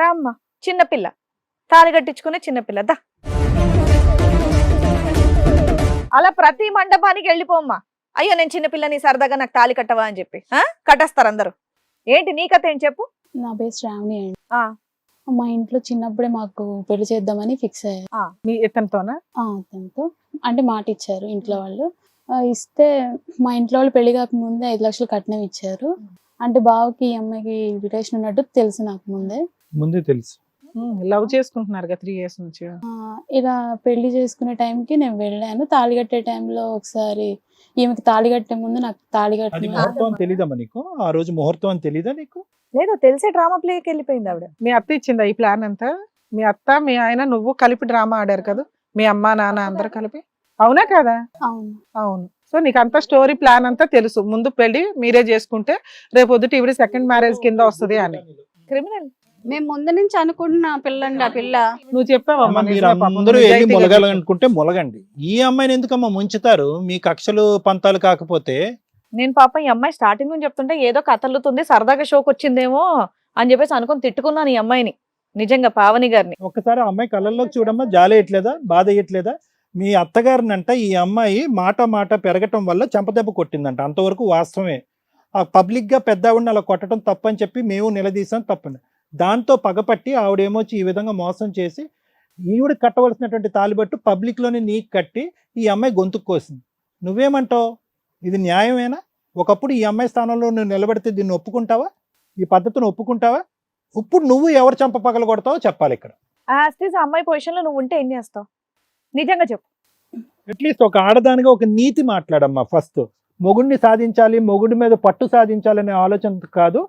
రామ్మ చిన్నపిల్ల తాళి కట్టించుకునే చిన్నపిల్ల దా. అలా ప్రతి మండపానికి వెళ్ళిపోమ్మా. అయ్యో నేను చిన్నపిల్లని సరదాగా నాకు తాళి కట్టవా అని చెప్పి? కట్టేస్తారు అందరూ. ఏంటి నీ కథ ఏంటి చెప్పు. నా పేరు శ్రావణి అండి. మా ఇంట్లో చిన్నప్పుడే మాకు పెళ్ళి చేద్దామని ఫిక్స్ అయ్యారు. మీ ఇతనితోనా అతనితో అంటే మాట ఇచ్చారు ఇంట్లో వాళ్ళు. ఇస్తే మా ఇంట్లో వాళ్ళు పెళ్ళి కాక ముందే ఐదు లక్షలు కట్నం ఇచ్చారు. అంటే బావకి ఈ అమ్మాయికి రిలేషన్ ఉన్నట్టు తెలుసు నాకు ముందే. ముందే తెలుసు. లవ్ చేసుకుంటున్నారు కదా త్రీ ఇయర్స్ నుంచి. ఆ, ఇలా పెళ్ళి చేసుకునే టైంకి నేను వెళ్ళాను. తాళి కట్టే టైంలో ఒకసారి ఈమెకి తాళి కట్టే ముందు నాకు తాళి అది కట్టిన ముహూర్తం అని తెలీదమ్మా నీకు? ఆ రోజు ముహూర్తం అని తెలీదా నీకు? లేదు తెలిసే డ్రామా ప్లేకి వెళ్ళిపోయింది ఆవిడ. మీ అత్త ఇచ్చిందా ఈ ప్లాన్ అంతా? మీ అత్త మీ ఆయన నువ్వు కలిపి డ్రామా ఆడారు కదా? మీ అమ్మ నాన్న అందరు కలిపి? అవునా కదా? అవును. అవును. సో నీకు అంతా స్టోరీ ప్లాన్ అంతా తెలుసు. ముందు పెళ్ళి మీరే చేసుకుంటే రేపు పొద్దుట ఇవిడ సెకండ్ మ్యారేజ్ కింద వస్తది అని. క్రిమినల్ మేము ముందు నుంచి అనుకుంటున్నా పిల్లండి ఆ పిల్ల. నువ్వు చెప్పావమ్మా మీరు అందరూ వెళ్ళి. మొలగాలనుకుంటే మొలగండి. ఈ అమ్మాయిని ఎందుకమ్మా ముంచుతారు? మీ కక్షలు పంతాలు కాకపోతే? నేను పాపం ఈ అమ్మాయి స్టార్టింగ్ నుంచి చెప్తుంటే ఏదో కథలుతుంది సరదాగా షోకి వచ్చిందేమో అని చెప్పేసి అనుకొని తిట్టుకున్నాను ఈ అమ్మాయిని. నిజంగా పావని గారిని. ఒక్కసారి ఆ అమ్మాయి కళ్ళల్లోకి చూడమ్మా జాలేయట్లేదా బాధ వేయట్లేదా? మీ అత్తగారినంట ఈ అమ్మాయి మాట మాట పెరగటం వల్ల చెంపదెబ్బ కొట్టిందంట. అంతవరకు వాస్తవమే. ఆ పబ్లిక్గా పెద్ద ఆవిడని అలా కొట్టడం తప్పని చెప్పి మేము నిలదీసాం తప్పని. దాంతో పగపట్టి ఆవిడేమొచ్చి ఈ విధంగా మోసం చేసి ఈవిడ కట్టవలసినటువంటి తాలిబట్టు పబ్లిక్లోనే నీకు కట్టి ఈ అమ్మాయి గొంతుకు కోసింది. నువ్వేమంటావు? ఇది న్యాయమేనా? ఒకప్పుడు ఈ అమ్మాయి స్థానంలో నువ్వు నిలబడితే దీన్ని ఒప్పుకుంటావా? ఈ పద్ధతిని ఒప్పుకుంటావా? ఇప్పుడు నువ్వు ఎవరు చంప పగల కొడతావో చెప్పాలి ఇక్కడ. యాస్టీస్ అమ్మాయి పొజిషన్లో నువ్వు ఉంటే ఏం చేస్తావు? నిజంగా చెప్పు. అట్లీస్ట్ ఒక ఆడదానిగా ఒక నీతి మాట్లాడమ్మా ఫస్ట్. మొగుడిని సాధించాలి మొగుడి మీద పట్టు సాధించాలనే ఆలోచన కాదు.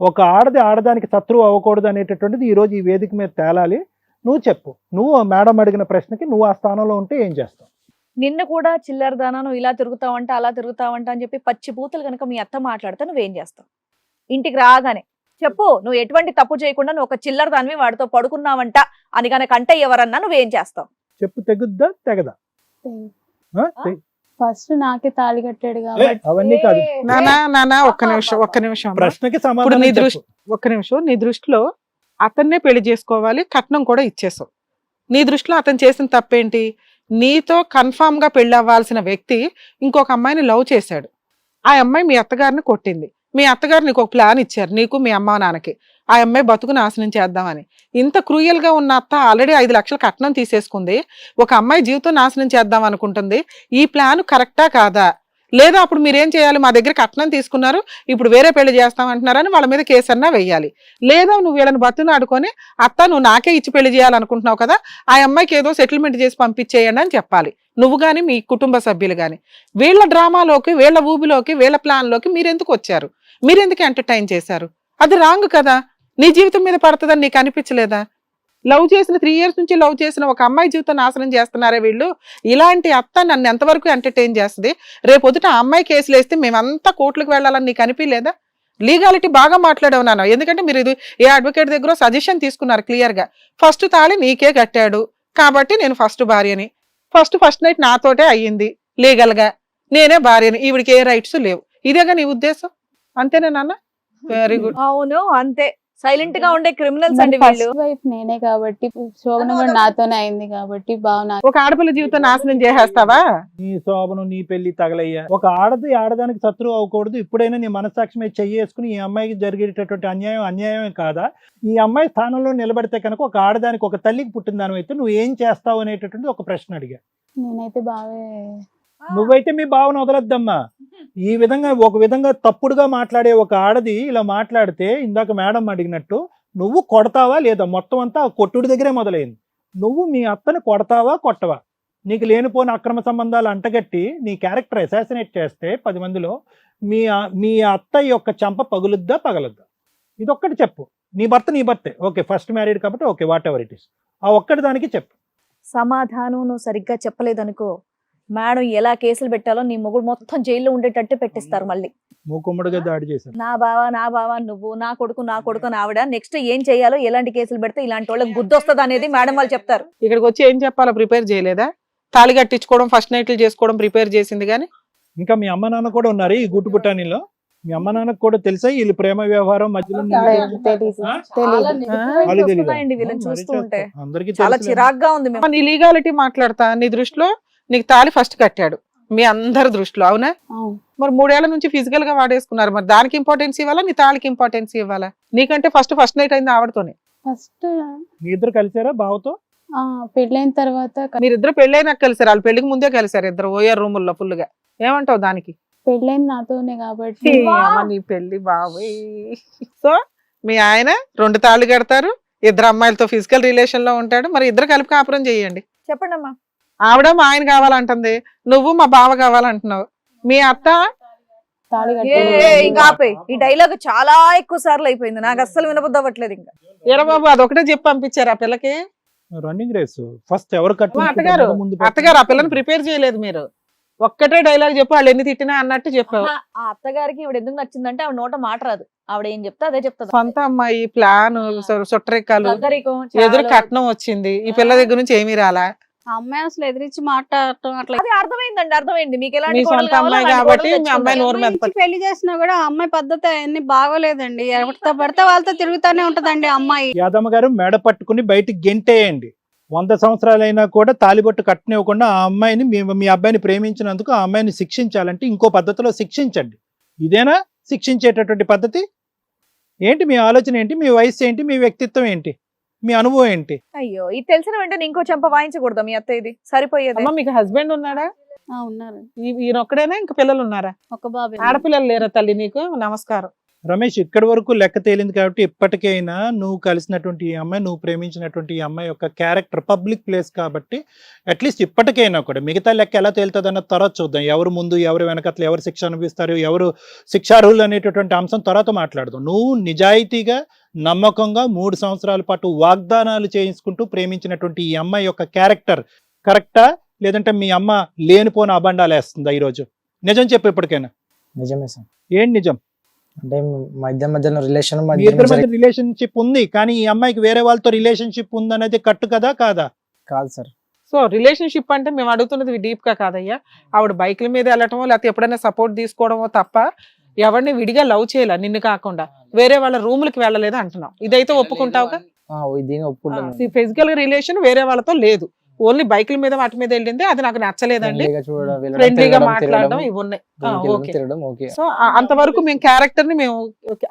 ఒక ఆడది ఆడదానికి శత్రువు అవ్వకూడదు అనేటటువంటిది ఈ రోజు ఈ వేదిక మీద తేలాలి. నువ్వు చెప్పు. నువ్వు మేడం అడిగిన ప్రశ్నకి నువ్వు ఆ స్థానంలో ఉంటే ఏం చేస్తావు? నిన్ను కూడా చిల్లర దానా నువ్వు ఇలా తిరుగుతావంట అలా తిరుగుతావంట అని చెప్పి పచ్చి బూతులు కనుక మీ అత్త మాట్లాడితే నువ్వేం చేస్తావు? ఇంటికి రాగానే చెప్పు నువ్వు ఎటువంటి తప్పు చేయకుండా నువ్వు ఒక చిల్లర దానివి వాడితో పడుకున్నావంట అని కనుక అంటే ఎవరన్నా నువ్వేం చేస్తావు? చెప్పు తెగుద్దా తెగదా? ఆ? తె- ఫస్ట్ నాకే తాళి కట్టాడు కాబట్టి. అవన్నీ కాదు. నానా నానా ఒక్క నిమిషం ఒక్క నిమిషం. ప్రశ్నకి ఇప్పుడు నీ సమాధానం దృష్టి. ఒక్క నిమిషం నీ దృష్టిలో అతన్నే పెళ్ళి చేసుకోవాలి కట్నం కూడా ఇచ్చేసావు నీ దృష్టిలో అతను చేసిన తప్పేంటి? నీతో కన్ఫామ్గా పెళ్ళి అవ్వాల్సిన వ్యక్తి ఇంకొక అమ్మాయిని లవ్ చేశాడు. ఆ అమ్మాయి మీ అత్తగారిని కొట్టింది. మీ అత్తగారు నీకు ఒక ప్లాన్ ఇచ్చారు. నీకు మీ అమ్మ నాన్నకి. ఆ అమ్మాయి బతుకు నాశనం చేద్దామని. ఇంత క్రూయల్గా ఉన్న అత్త ఆల్రెడీ ఐదు లక్షల కట్నం తీసేసుకుంది. ఒక అమ్మాయి జీవితం నాశనం చేద్దాం అనుకుంటుంది. ఈ ప్లాన్ కరెక్టా కాదా? లేదా అప్పుడు మీరేం చేయాలి? మా దగ్గర కట్నం తీసుకున్నారు. ఇప్పుడు వేరే పెళ్ళి చేస్తాం అంటున్నారని వాళ్ళ మీద కేసు అన్నా వెయ్యాలి లేదా నువ్వు వీళ్ళని బతులు ఆడుకొని అత్త నువ్వు నాకే ఇచ్చి పెళ్ళి చేయాలనుకుంటున్నావు కదా ఆ అమ్మాయికి ఏదో సెటిల్మెంట్ చేసి పంపించేయండి అని చెప్పాలి. నువ్వు కానీ మీ కుటుంబ సభ్యులు కానీ వీళ్ళ డ్రామాలోకి వీళ్ళ ఊబిలోకి వీళ్ళ ప్లాన్లోకి మీరెందుకు వచ్చారు? మీరెందుకు ఎంటర్టైన్ చేశారు? అది రాంగ్ కదా? నీ జీవితం మీద పడుతుందని నీకు అనిపించలేదా? లవ్ చేసిన త్రీ ఇయర్స్ నుంచి లవ్ చేసిన ఒక అమ్మాయి జీవితం నాశనం చేస్తున్నారే వీళ్ళు? ఇలాంటి అత్త నన్ను ఎంతవరకు ఎంటర్టైన్ చేస్తుంది? రేపు పొద్దుట ఆ అమ్మాయి కేసులు వేస్తే మేమంతా కోర్టులకు వెళ్ళాలని నీకు అనిపించలేదా? లీగాలిటీ బాగా మాట్లాడావు ఎందుకంటే మీరు ఇది ఏ అడ్వకేట్ దగ్గర సజెషన్ తీసుకున్నారు క్లియర్గా. ఫస్ట్ తాళి నీకే కట్టాడు. కాబట్టి నేను ఫస్ట్ భార్యని. ఫస్ట్ ఫస్ట్ నైట్ నాతోటే అయ్యింది. లీగల్గా నేనే భార్యని. ఈవిడికి ఏ రైట్స్ లేవు. ఇదేగా నీ ఉద్దేశం? అంతేనా నాన్న? వెరీ గుడ్ అవును అంతే. సైలెంట్గా ఉండే క్రిమినల్స్ అండి వీళ్ళు. ఫస్ట్ వైఫ్ నేనే కాబట్టి శోభన కూడా నాతోనే అయింది కాబట్టి బావ నా ఒక ఆడపిల్ల జీవితం నాశనం చేసేస్తావా? నీ శోభనం నీ పెళ్ళి తగలయ్యా. ఒక ఆడది ఆడదానికి శత్రువు అవ్వకూడదు. ఇప్పుడైనా నీ మనసాక్షి మీద చెయ్యేసుకుని ఈ అమ్మాయికి జరిగేటటువంటి అన్యాయం అన్యాయమే కాదా? ఈ అమ్మాయి స్థానంలో నిలబడితే కనుక ఒక ఆడదానికి ఒక తల్లికి పుట్టిన దాని అయితే నువ్వు ఏం చేస్తావు అనేటటువంటి ఒక ప్రశ్న అడిగా. నేనైతే బావే నువ్వైతే మీ భావన వదలొద్దమ్మా. ఈ విధంగా ఒక విధంగా తప్పుడుగా మాట్లాడే ఒక ఆడది ఇలా మాట్లాడితే ఇందాక మేడం అడిగినట్టు నువ్వు కొడతావా లేదా? మొత్తం అంతా ఆ కొట్టుడి దగ్గరే మొదలైంది. నువ్వు మీ అత్తని కొడతావా కొట్టవా? నీకు లేనిపోని అక్రమ సంబంధాలు అంటగట్టి నీ క్యారెక్టర్ అసాసినేట్ చేస్తే పది మందిలో మీ మీ అత్త యొక్క చంప పగులుద్దా పగలద్దా? ఇదొక్కటి చెప్పు. నీ భర్త నీ భర్తే. ఓకే ఫస్ట్ మ్యారీడ్ కాబట్టి okay whatever it is ఆ ఒక్కటి దానికి చెప్పు. సమాధానం నువ్వు సరిగ్గా చెప్పలేదనుకో మేడం ఎలా కేసులు పెట్టాలో నీ మొగుడు మొత్తం జైల్లో ఉండేటట్టు పెట్టిస్తారు మళ్ళీ. మూకుమ్మడిగా దాడి చేశారు. నా బావ నా బావ నువ్వు నా కొడుకు నా కొడుకు ఆవిడ నెక్స్ట్ ఏం చేయాలో ఎలాంటి కేసులు పెడితే ఇలాంటి వాళ్ళకి బుద్ధి వస్తుంది అనేది మేడం వాళ్ళు చెప్తారు. ఇక్కడికి వచ్చి ఏం చెప్పాలో ప్రిపేర్ చేయలేదా? తాళి కట్టించుకోవడం ఫస్ట్ నైట్లు చేసుకోవడం ప్రిపేర్ చేసింది కానీ? ఇంకా మీ అమ్మ నాన్న కూడా ఉన్నారు ఈ గుట్టు పుట్టానిలో. మీ అమ్మ నాన్నకు కూడా తెలుసా వీళ్ళు ప్రేమ వ్యవహారం మధ్యలో. అందరికీ చాలా. చిరాగ్గా ఉంది మేము. నీ లీగాలిటీ మాట్లాడతా నీ దృష్టిలో? నీకు తాళి ఫస్ట్ కట్టాడు. మీ అందరి దృష్టిలో అవునా? మరి మూడేళ్ళ నుంచి ఫిజికల్గా వాడేసుకున్నారు. మరి దానికి ఇంపార్టెన్స్ ఇవ్వాలా? నీ తాళికి ఇంపార్టెన్స్ ఇవ్వాలా? నీకంటే ఫస్ట్ ఫస్ట్ నైట్ అయింది ఆవిడతోనే. ఫస్ట్ మీ ఇద్దరు కలిసారా బావతో? పెళ్ళైన తర్వాత మీరిద్దరు పెళ్ళైనాక కలిసారు. వాళ్ళు పెళ్ళికి ముందే కలిసారు ఇద్దరు ఓయర్ రూముల్లో ఫుల్గా. ఏమంటావు దానికి? పెళ్ళైన నాతోనే కాబట్టి. నీ పెళ్ళి బాబోయ్. సో మీ ఆయన రెండు తాళ్ళు కడతారు. ఇద్దరు అమ్మాయిలతో ఫిజికల్ రిలేషన్లో ఉంటాడు. మరి ఇద్దరు కలిపి కాపురం చేయండి. చెప్పండి అమ్మా ఆవిడ మా ఆయన కావాలంటుంది. నువ్వు మా బావ కావాలంటున్నావు. మీ అత్త? ఇంకా ఆపే. ఈ డైలాగ్ చాలా ఎక్కువ సార్లు అయిపోయింది. నాకు అస్సలు వినబుద్ధి అవ్వట్లేదు ఇంకా. ఎరా బాబు అదొకటే చెప్పి పంపించారు ఆ పిల్లకి? రన్నింగ్ రేస్ ఫస్ట్ ఎవరు అత్తగారు అత్తగారు ఆ పిల్లని ప్రిపేర్ చేయలేదు మీరు. ఒక్కటే డైలాగ్ చెప్పు వాళ్ళు ఎన్ని తిట్టినా అన్నట్టు చెప్పావు. ఆ అత్తగారికి ఇవిడ ఎందుకు నచ్చిందంటే ఆవిడ నోట మాట రాదు. ఆవిడ ఏం చెప్తే అదే చెప్తుంది. సొంత అమ్మాయి ప్లాన్ సొట్టరెక్కలు ఎదురు కట్నం వచ్చింది. ఈ పిల్ల దగ్గర నుంచి ఏమీ రాలా? అమ్మాయి అసలు ఎదిరించి మాట్లాడటం అట్లా అది అర్థమైందండి అర్థమైంది. మీకు మీ సొంత అమ్మాయి కాబట్టి మీ అమ్మాయి. నోరు మీద పెళ్ళి చేసినా కూడా ఆ అమ్మాయి పద్ధతి అన్ని బాగోలేదండి. ఎవరితో పడితే వాళ్ళతో తిరుగుతానే ఉంటదండి ఆ అమ్మాయి. యాదమ్మ గారు మెడ పట్టుకుని బయటికి గెంటేయండి. వంద సంవత్సరాలైనా కూడా తాలిబొట్టు కట్టనివ్వకుండా ఆ అమ్మాయిని మీ మీ అబ్బాయిని ప్రేమించినందుకు ఆ అమ్మాయిని శిక్షించాలంటే ఇంకో పద్ధతిలో శిక్షించండి. ఇదేనా? శిక్షించేటటువంటి పద్ధతి? ఏంటి మీ ఆలోచన ఏంటి? మీ వయసు ఏంటి? మీ వ్యక్తిత్వం ఏంటి? మీ అనుభవం ఏంటి? అయ్యో ఇది తెలిసిన వెంటనే ఇంకో చెంప వాయించకూడదా మీ అత్త ఇది సరిపోయేది. అమ్మ మీకు హస్బెండ్ ఉన్నాడా? ఆ, ఉన్నారు. ఈయన ఒక్కడేనా? ఇంకా పిల్లలు ఉన్నారా? ఒక బాబు. ఆడపిల్లలు లేరా తల్లి నీకు? నమస్కారం. రమేష్ ఇక్కడి వరకు లెక్క తేలింది కాబట్టి ఇప్పటికైనా నువ్వు కలిసినటువంటి ఈ అమ్మాయి నువ్వు ప్రేమించినటువంటి ఈ అమ్మాయి యొక్క క్యారెక్టర్ పబ్లిక్ ప్లేస్ కాబట్టి అట్లీస్ట్ ఇప్పటికైనా కూడా మిగతా లెక్క ఎలా తేలుతుంది అన్న తర్వాత చూద్దాం. ఎవరు ముందు ఎవరు వెనకట్ల ఎవరు శిక్ష అనుభవిస్తారు ఎవరు శిక్షార్హులు అనేటటువంటి అంశం తర్వాత మాట్లాడదాం. నువ్వు నిజాయితీగా నమ్మకంగా మూడు సంవత్సరాల పాటు వాగ్దానాలు చేయించుకుంటూ ప్రేమించినటువంటి ఈ అమ్మాయి యొక్క క్యారెక్టర్ కరెక్టా? లేదంటే మీ అమ్మ లేనిపోని అబండాలు వేస్తుందా ఈరోజు? నిజం చెప్పు ఇప్పటికైనా. నిజమే సార్. ఏం నిజం? అంటే మా ఇద్దరి మధ్యలో రిలేషన్ మీ ఇద్దరి మధ్య రిలేషన్షిప్ ఉంది కానీ ఈ అమ్మాయికి వేరే వాళ్ళతో రిలేషన్షిప్ ఉందనేది కట్టు కదా కాదా? కాదు సార్. సో రిలేషన్షిప్ అంటే మేము అడుగుతున్నది డీప్గా కాదయ్యా. ఆవిడ బైకుల మీద వెళ్ళటమో లేకపోతే ఎప్పుడైనా సపోర్ట్ తీసుకోవడమో తప్ప ఎవరిని విడిగా లవ్ చేయాల నిన్ను కాకుండా. వేరే వాళ్ళ రూములకి వెళ్ళలేదు అంటున్నావు ఇదైతే ఒప్పుకుంటావుగా? దీన్ని ఒప్పుకుంటాను ఫిజికల్ రిలేషన్ వేరే వాళ్ళతో లేదు. ఓన్లీ బైకుల మీద వాటి మీద వెళ్ళింది అది నాకు నచ్చలేదండి. ఫ్రెండ్లీగా మాట్లాడడం ఇవి ఉన్నాయి సో అంతవరకు మేము క్యారెక్టర్ని మేము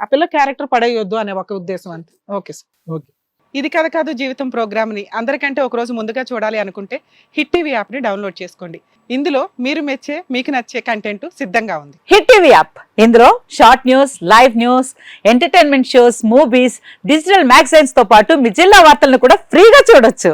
ఆ పిల్ల క్యారెక్టర్ పడేయొద్దు అనే ఒక ఉద్దేశం అంతే. Okay sir. ఓకే. ఇది కథ కాదు జీవితం ప్రోగ్రామ్ని అందరికంటే ఒక రోజు ముందుగా చూడాలి అనుకుంటే హిట్ టీవీ యాప్ని డౌన్లోడ్ చేసుకోండి. ఇందులో మీరు మెచ్చే మీకు నచ్చే కంటెంట్ సిద్ధంగా ఉంది. Hit TV app. ఇందులో short news live news entertainment shows movies digital మ్యాగజైన్స్తో పాటు మీ జిల్లా వార్తలను కూడా ఫ్రీగా చూడొచ్చు.